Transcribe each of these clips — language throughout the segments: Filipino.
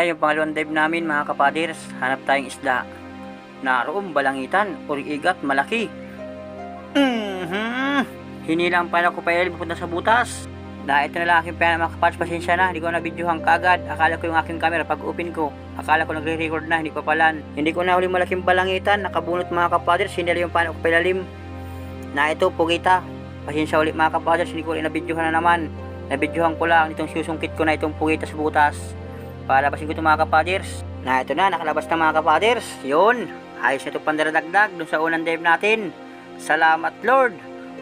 Na yung pangalawang dive namin mga kapaders. Hanap tayong isda. Naroon balangitan, urigat, malaki. Mhm. Hinilang pa ako pa ilalim pupunta sa butas. Na ito na lang aking pera mga kapaders. Pasensya na, hindi ko na videohan kagad. Akala ko yung aking camera pag open ko. Akala ko nagre-record na, hindi pa pala. Hindi ko na huli malaking balangitan. Nakabunot mga kapaders. Hinila yung paano ko pa ilalim. Na ito, pugita. Pasensya ulit mga kapaders. Hindi ko ulit na videohan na naman. Nabidyohan ko lang itong susungkit ko na itong pugita sa butas. Palabasin ko ito mga kapaders. Na ito na, nakalabas na mga kapaders. Yun, ayos na ito pandaradagdag dun sa unang dive natin. Salamat Lord.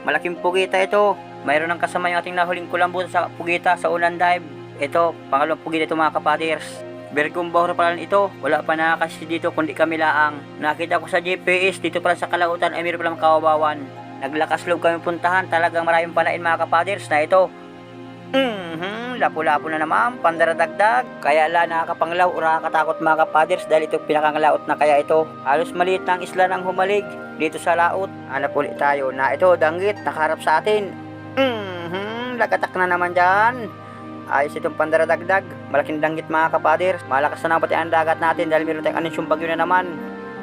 Malaking pugita ito. Mayroon ng kasama yung ating nahuling kulambutan sa pugita sa unang dive. Ito, pangalawang pugita ito mga kapaders. Bergong bahura pala ito. Wala pa nakakasi dito kundi kami laang. Nakita ko sa GPS dito pala sa kalautan ay mayroon palang kawabawan. Naglakas loob kami puntahan. Talagang maraming palain mga kapaders na ito. Mhm, lapu-lapu na naman, pandaradagdag. Kaya la nakakapanglaw, ura katakot mga kapaders dahil ito pinakanglaot na kaya ito. Halos maliit ang isla ng humalig dito sa laot. Hanap ulit tayo na ito, danggit, nakaharap sa atin. Mhm, lagatak na naman dyan. Ayos itong pandaradagdag. Malaking danggit mga kapaders. Malakas na naman pati ang dagat natin dahil meron tayong anunsyung bagyo na naman.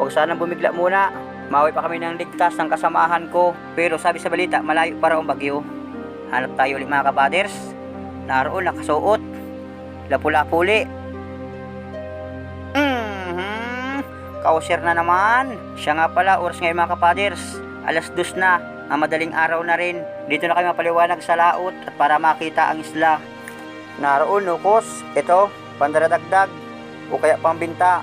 Huwag sanang bumigla muna. Mawi pa kami ng ligtas ng kasamahan ko. Pero sabi sa balita, malayo para ang bagyo. Hanap tayo ulit mga kapaders. Naroon nakasuot. Lapu-lapu uli. Mhm. Kauser na naman. Siya nga pala, oras ngayon mga kapaders. Alas dos na. Ang madaling araw na rin. Dito na kayo mapaliwanag sa laot at para makita ang isla. Naroon nukos. Ito, pandaradagdag. O kaya pambinta.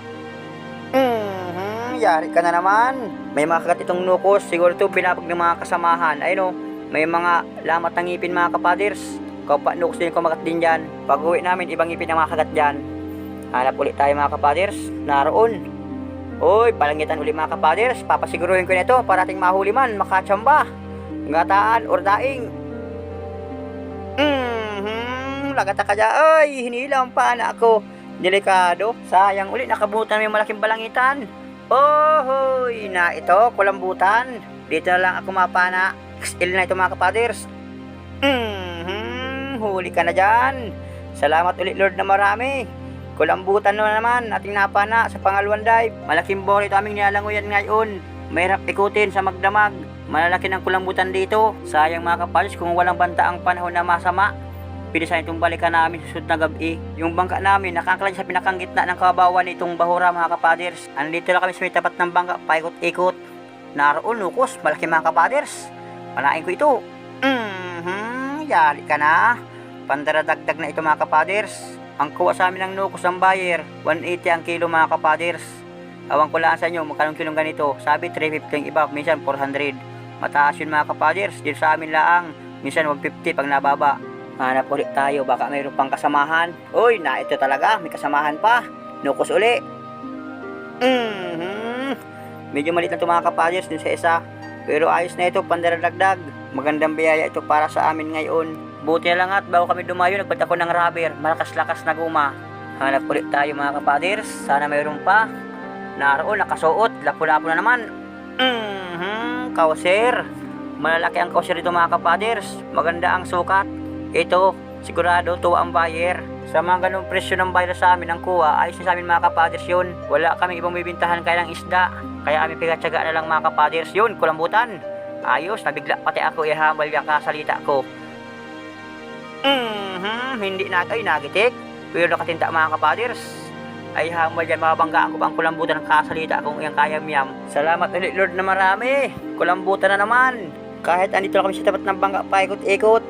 Mhm. Yari ka na naman. May mga kagat itong nukos. Siguro ito pinapag ng mga kasamahan. Ayun o. May mga lamat ng ngipin mga kapaders. Kaupa nukos din kumagat din dyan. Pag uwi namin, ibang ngipin ang mga dyan. Hanap ulit tayo mga kapaders. Naroon. Uy, palangitan ulit mga kapaders. Papasiguruhin ko nito para ating mahuli man, makatsamba. Ngataan or daing. Mhm, lagata ka dyan. Ay, hinilang pa na ako. Delikado. Sayang ulit, nakabutan may malaking balangitan. Oh, hoy, na ito, kulambutan. Dito na lang ako mapana. XL na ito mga kapaders. Mhm, huli ka na dyan. Salamat ulit Lord na marami. Kulambutan na naman ating napana sa pangalawang dive. Malaking bore aming nilalangoyan ngayon. Mahirap ikutin sa magdamag. Malalaki ng kulambutan dito. Sayang mga kapalos kung walang banta ang panahon na masama. Sana itong balikan namin susunod na gabi. Yung bangka namin nakangklan sa pinakang-gitna ng kabawan nitong bahura mga kapaders. Andito lang kami sa may tapat ng bangka, paikot-ikot. Naroon lukos, malaki mga kapaders. Panain ko ito. Mhm, yari ka na. Pandaradagdag na ito mga kapaders. Ang kuha sa amin ng nukos ng buyer, 180 ang kilo mga kapaders. Awang ko lang sa inyo, magkano kilong ganito. Sabi 350 ang iba, minsan 400. Mataas yun mga kapaders, dito sa amin laang. Minsan 150 pag nababa. Hanap ulit tayo, baka mayroon pang kasamahan. Uy, na ito talaga, may kasamahan pa. Nukos uli. Mhm. Medyo maliit na ito mga kapaders din sa isa. Pero ayos na ito, pandaradagdag. Magandang biyaya ito para sa amin ngayon. Buti na lang at bago kami dumayo, nagpunta ko ng rubber. Malakas-lakas na guma. Hanap ulit tayo mga kapaders. Sana mayroon pa. Naroon, nakasuot. Lapu-lapu na naman. Mhm, kauser. Malalaki ang kauser dito mga kapaders. Maganda ang sukat. Ito, sigurado to ang buyer. Sa mga ganung presyo ng buyer sa amin ang kuha, ayos na sa amin mga kapaders yun. Wala kaming ibang bibintahan kaya ng isda. Kaya kami pigatsaga na lang mga kapaders yun, kulambutan. Ayos, nabigla pati ako ihamal yung kasalita ko. Hindi na ay nagitik. Pero nakatinta mga kapaders. Ay hamal yan mga banggaan ko pa ang kulambutan ng kasalita kung iyang kaya miyam. Salamat ulit Lord na marami. Kulambutan na naman. Kahit andito lang kami sa tapat ng bangka paikot-ikot.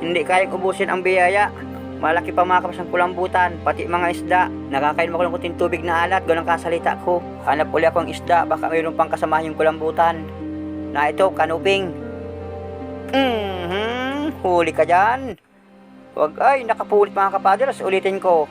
Hindi kayang ubusin ang biyaya. Malaki pa mga kapasang kulambutan, pati mga isda. Nakakain mo ko ng tubig na alat, ganun kasalita ko. Hanap uli ako ng isda, baka mayroon pang kasama yung kulambutan. Na ito, kanuping. Mhm, huli ka dyan. Huwag ay, nakapulit mga kapaders, ulitin ko.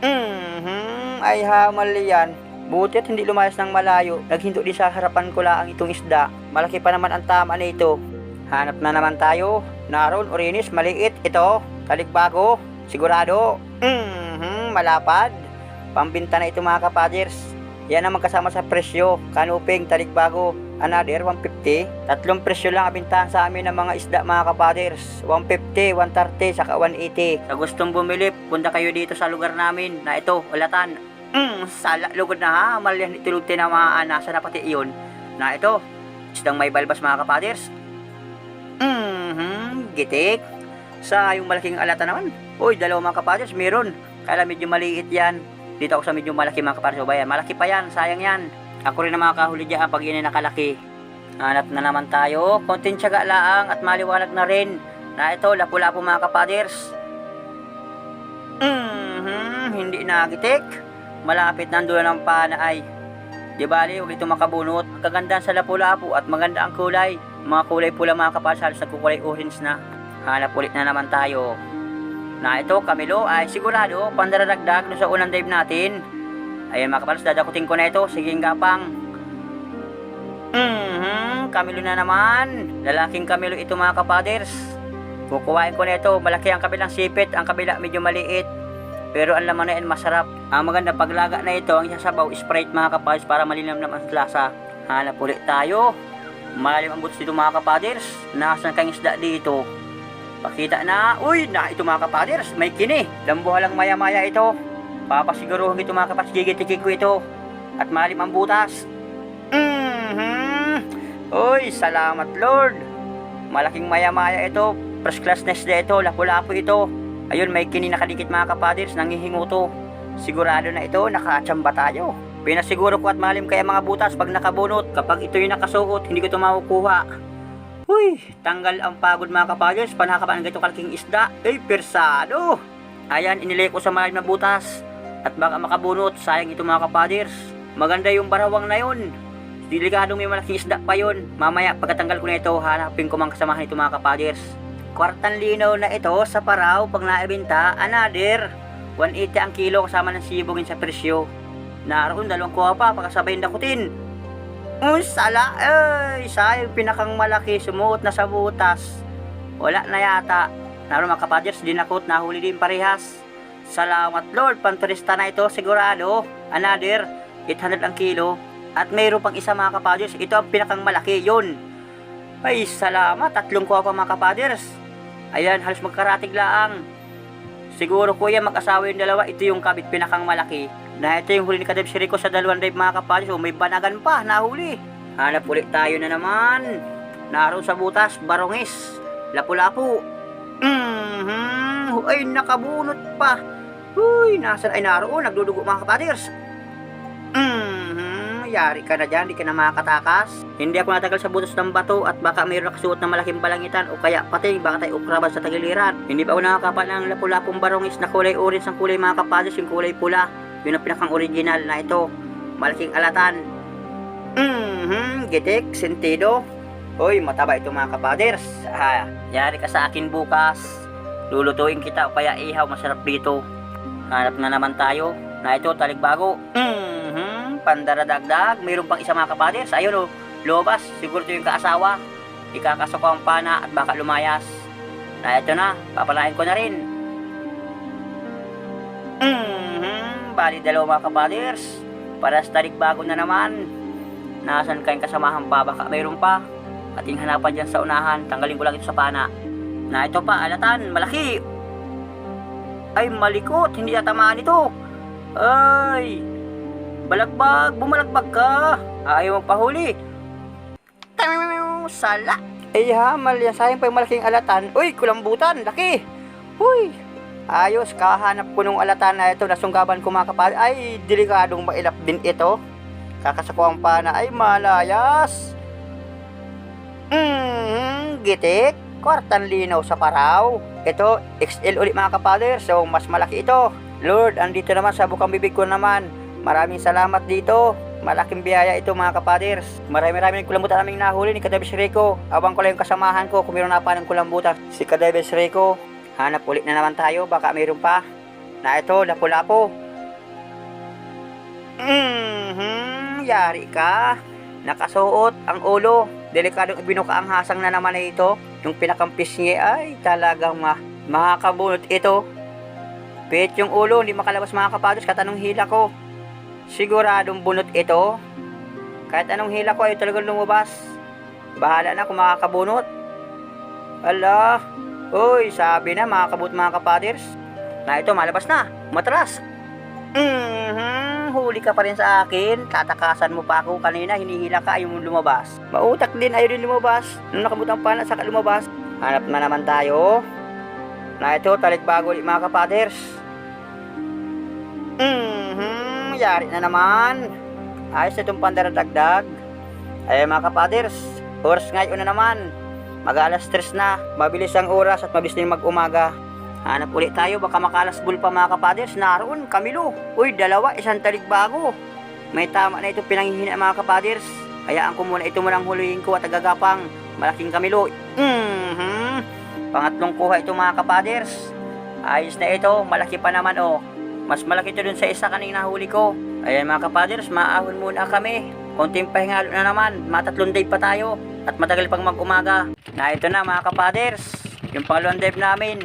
Mhm, ay hamal yan. Buti at hindi lumayas ng malayo. Naghinto din sa harapan ko lang itong isda. Malaki pa naman ang tama nito. Hanap na naman tayo. Naroon, orinis, maliit. Ito, talikbago. Sigurado. Mhm, malapad. Pambinta na ito mga kapaders. Yan ang magkasama sa presyo. Kanuping, talikbago. Another 150. Tatlong presyo lang ang bintahan sa amin ng mga isda mga kapaders. 150, 130, saka 180. Sa gustong bumili, punta kayo dito sa lugar namin na ito, Ulatan. Mm, sala, lugod na ha, malyan itulog tinamaan, nasa na pati iyon. Na ito, isdang may balbas mga kapaders. Mhm, gitik. Sa yung malaking alata naman. Uy, dalawa mga kapaders, meron. Kaya medyo maliit yan. Dito ako sa medyo malaki mga kapaders. O ba yan? Malaki pa yan, sayang yan. Ako rin ang makakahuli dyan pag yun ay nakalaki. Hanap na naman tayo. Konting tiyaga laang at maliwanag na rin. Na ito, lapu-lapu mga kapaders. Mhm, hindi nagitik. Malapit nandun ang pana ay. Di bali, huwag ito makabunot. Kaganda sa lapu-lapu at maganda ang kulay. Mga kulay pula mga kapaders, halos nagkukulay orange na. Hanap ulit na naman tayo. Na ito, Camilo, ay sigurado, pandaradagdag doon sa unang dive natin. Ayan mga kapalos, dadakutin ko na ito. Sige, gapang. Mhm, Camilo na naman. Lalaking Camilo ito mga kapaders. Kukuhain ko na ito. Malaki ang kabilang sipit, ang kabila medyo maliit. Pero ang laman na yan masarap. Ang maganda paglaga na ito, ang isasabaw, Sprite mga kapaders para malinam naman ang lasa. Hanap ulit tayo. Malalim ang butos dito mga kapaders. Nasaan kang isda dito? Pakita na. Uy, na ito mga kapaders. May kini. Lambuha lang maya-maya ito. Papasiguruhin ito mga kapaders. Gigitikin ko ito. At malim ang butas. Mhm. Uy, salamat Lord. Malaking maya-maya ito. First class nest na ito. Lapu-lapu ito. Ayun, may kini nakadikit mga kapaders. Nangihingo to. Sigurado na ito. Nakatsamba tayo. Pinasiguro ko at malim kaya mga butas pag nakabunot. Kapag ito yung nakasuot, hindi ko ito makukuha. Uy, tanggal ang pagod mga kapaders. Panakapaan ganito kalaking isda. Eh, persado. Ayan, inilay ko sa malalim na butas. At baka makabunot. Sayang ito mga kapaders. Maganda yung barawang na yun. Delikadong may malaking isda pa yun. Mamaya, pagkatanggal ko na ito, hanapin ko mga kasamahan ito mga kapaders. Kwartang linaw na ito sa paraw pag naibenta, another 180 ang kilo kasama ng sibugin sa presyo. Naroon dalawang kuha pa pagkasabay ng dakutin. Sala, ay, sayang pinakang malaki, sumuot na sa butas. Wala na yata. Naroon mga kapaders, dinakot, nahuli din parehas. Salamat Lord, panturista na ito, sigurado. Another, 800 ang kilo. At mayroon pang isa mga kapaders, ito ang pinakang malaki, yun. Ay, salamat, tatlong kuha pa mga kapaders. Ayan, halos magkaratig laang. Siguro kuya, mag-asawa yung dalawa, ito yung kabit pinakang malaki. Na ito yung huli ni Kadeb Siriko sa dalawang dive mga kapaders, o may banagan pa, nahuli. Hanap ulit tayo na naman. Naroon sa butas, barongis, lapu-lapu. Mhm, ay nakabunot pa. Uy, nasan ay naroon, nagdudugo mga kapaders. Mhm, yari ka na dyan, di ka na makakatakas. Hindi ako natagal sa butas ng bato at baka mayroon nakasuot na malaking balangitan o kaya pati baka tayo ukraban sa tagiliran. Hindi pa ako nakakapal ng lapu-lapong barongis na kulay orange ang kulay mga kapaders, yung kulay pula. Yun ang pinakang original na ito. Malaking alatan. Mhm, gitik, sentido. Hoy, mataba ito mga kapaders. Ha, yari ka sa akin bukas. Lulutuin kita o kaya ihaw, masarap dito. Hanap na naman tayo. Na ito, taligbago. Mhm, pandaradagdag. Mayroon pang isa mga kapaders. Ayun o, lobas. Siguro ito yung kaasawa. Ikakasok ang pana at baka lumayas. Na ito na, papalain ko na rin. Mhm, bali dalawa mga kapaders. Para sa taligbago na naman. Nasaan kayong kasamahan pa? Baka mayroon pa. Ating hanapan dyan sa unahan. Tanggalin ko lang ito sa pana. Na ito pa, alatan, malaki. Ay, malikot. Hindi yatamaan ito. Ay, balagbag. Bumalagbag ka. Ayaw mong pahuli. Sala. Ay, hamal yan. Sayang pa yung malaking alatan. Uy, kulambutan. Laki. Uy, ayos. Kahanap ko nung alatan na ito. Nasunggaban ko mga kapal. Ay, delikadong mailap din ito. Kakasakuan pa na. Ay, malayas. Mm, gitik. Kwartan linaw sa paraw. Ito, XL ulit mga kapader. So, mas malaki ito. Lord, andito naman sa bukang bibig ko naman. Maraming salamat dito. Malaking biyaya ito mga kapaders. Marami-rami ng kulambutan naming nahuli ni Kadebes Rico. Abang ko lang yung kasamahan ko kung meron na pa ng kulambutan. Si Kadebes Rico. Hanap ulit na naman tayo. Baka meron pa. Na ito, lapu-lapo. Mhm, yari ka. Nakasuot ang ulo. Delikadong ibinuka ang hasang na naman na ito. Yung pinakampis niya ay talagang ma makakabunot ito. Pit yung ulo, hindi makalabas mga kapados, katanong hila ko. Siguradong bunot ito. Kahit anong hila ko ay talagang lumabas. Bahala na kung makakabunot. Ala, Uy, sabi na mga mga kapaders. Na ito, malabas na. Matras. Mhm, huli ka pa rin sa akin. Tatakasan mo pa ako kanina, hinihila ka, ayaw mo lumabas. Mautak din, ayaw din lumabas. Nung nakabutang pa na, saka lumabas. Hanap na naman tayo. Na ito, talikbago ulit mga kapaders. Mhm, yari na naman. Ayos na itong pandaradagdag. Ay mga kapaders, oras ngayon na naman. Mag-alas stress na, mabilis ang oras at mabilis din mag-umaga. Hanap ulit tayo, baka makalas bull pa mga kapaders. Naroon, Kamilo. Uy, dalawa, isang talikbago. May tama na ito pinanghihina mga kapaders. Hayaan ko muna ito munang hulihin ko at agagapang. Malaking Kamilo. Mhm. Pangatlong kuha ito mga kapaders. Ayos na ito, malaki pa naman oh. Mas malaki ito dun sa isa kanina huli ko. Ayan mga kapaders, maahon muna kami. Konting pahingalo na naman, matatlong day pa tayo. At matagal pang mag-umaga. Na ito na mga kapaders, yung pangalawang dive namin.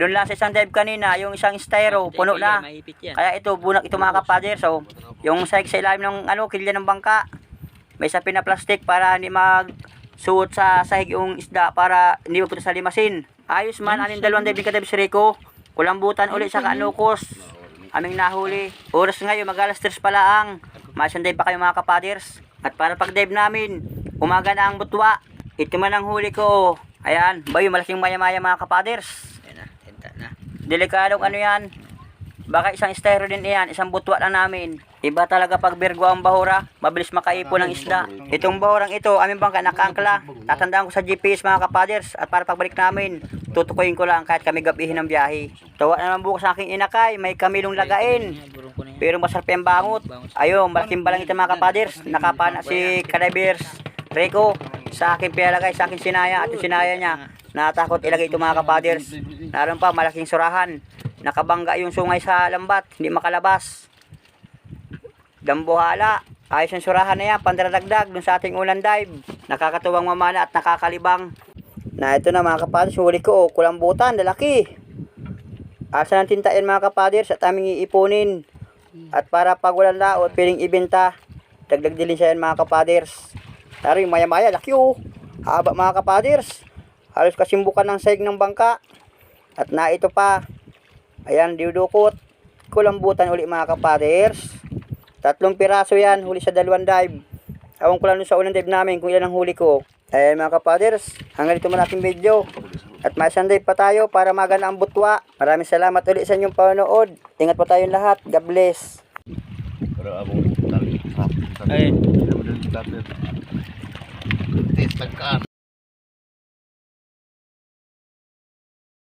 Doon lang sa isang dive kanina, yung isang styro, puno na. Kaya ito, bunak ito mga kapaders. So, yung sa sa ilalim ng ano, kilya ng bangka. May sapin na plastic para hindi mag suot sa sahig yung isda para hindi mapunta sa limasin. Ayos man, aning dalawang dive ka si Rico. Kulambutan ulit sa kanukos. Aming nahuli. Oras ngayon, mag-alas tres pala ang. Masanday pa kayo mga kapaders. At para pag-dive namin, umaga na ang butwa. Ito man ang huli ko. Ayan, bayo malaking maya-maya mga kapaders. Yan na, tenta na. Delikadong ano yan. Baka isang styro din yan, isang butwa lang namin. Iba talaga pag birgo ang bahura, mabilis makaipon ng isda. Itong bahurang ito, aming bangka nakaangkla. Tatandaan ko sa GPS mga kapaders at para pagbalik namin, tutukuyin ko lang kahit kami gabihin ng biyahe. Tawa na naman bukas aking inakay, may kamilong lagain. Pero masarap yung bangot. Ayun, malaking balang ito mga kapaders. Nakapana si Kadibers Rico sa akin pinalagay, sa akin sinaya at sinaya niya. Natakot ilagay ito mga kapaders. Naroon pa, malaking surahan. Nakabangga yung sungay sa lambat, hindi makalabas. Dambuhala. Ayos yung surahan na yan, pandaradagdag dun sa ating ulan dive. Nakakatuwang mamana at nakakalibang. Na ito na mga kapaders, huli ko, oh, kulambutan, lalaki. Asa ng tinta yan mga kapaders at aming iipunin. At para pag walang laot, piling ibenta. Dagdag din siya yan mga kapaders. Taro maya-maya, laki oh. Haba mga kapaders. Halos kasimbukan ng saig ng bangka. At na ito pa. Ayan, diudukot. Kulambutan uli mga kapaders. Tatlong piraso yan, huli sa dalawang dive. Awang ko lang sa unang dive namin kung ilan ang huli ko. Ayan mga kapaders, hanggang dito muna aking video. At may isang dive pa tayo para magana ang butwa. Maraming salamat ulit sa inyong panonood. Ingat po tayong lahat. God bless. Pero abong. Ay. Tagkaan.